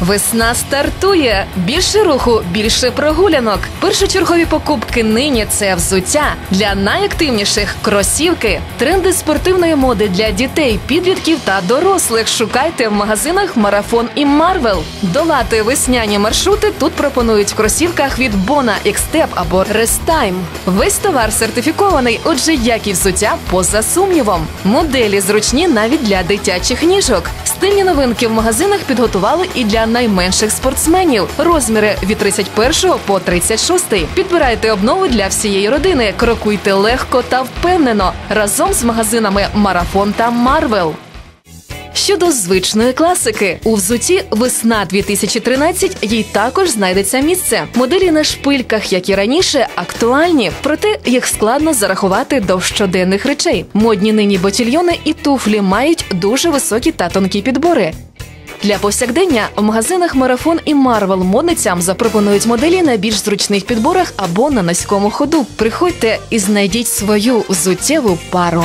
Весна стартує. Більше руху, більше прогулянок. Першочергові покупки нині це взуття для найактивніших кросівки. Тренди спортивної моди для дітей, підлітків та дорослих. Шукайте в магазинах Марафон і Марвел. Долати весняні маршрути тут пропонують в кросівках від Bona, Xtep або Restime. Весь товар сертифікований, отже, як і взуття поза сумнівом. Моделі зручні навіть для дитячих ніжок. Стильні новинки в магазинах підготували і для найменших спортсменів. Розміри від 31 по 36. Підбирайте обнови для всієї родини. Крокуйте легко та впевнено разом з магазинами Марафон та Марвел. Щодо звичної класики, у взуті весна 2013 їй також знайдеться місце. Моделі на шпильках, як і раніше, актуальні, проте їх складно зарахувати до щоденних речей. Модні нині ботільйони і туфлі мають дуже високі та тонкі підбори. Для повсякдення в магазинах Марафон і Марвел модницям запропонують моделі на більш зручних підборах або на низькому ходу. Приходьте і знайдіть свою взуттєву пару.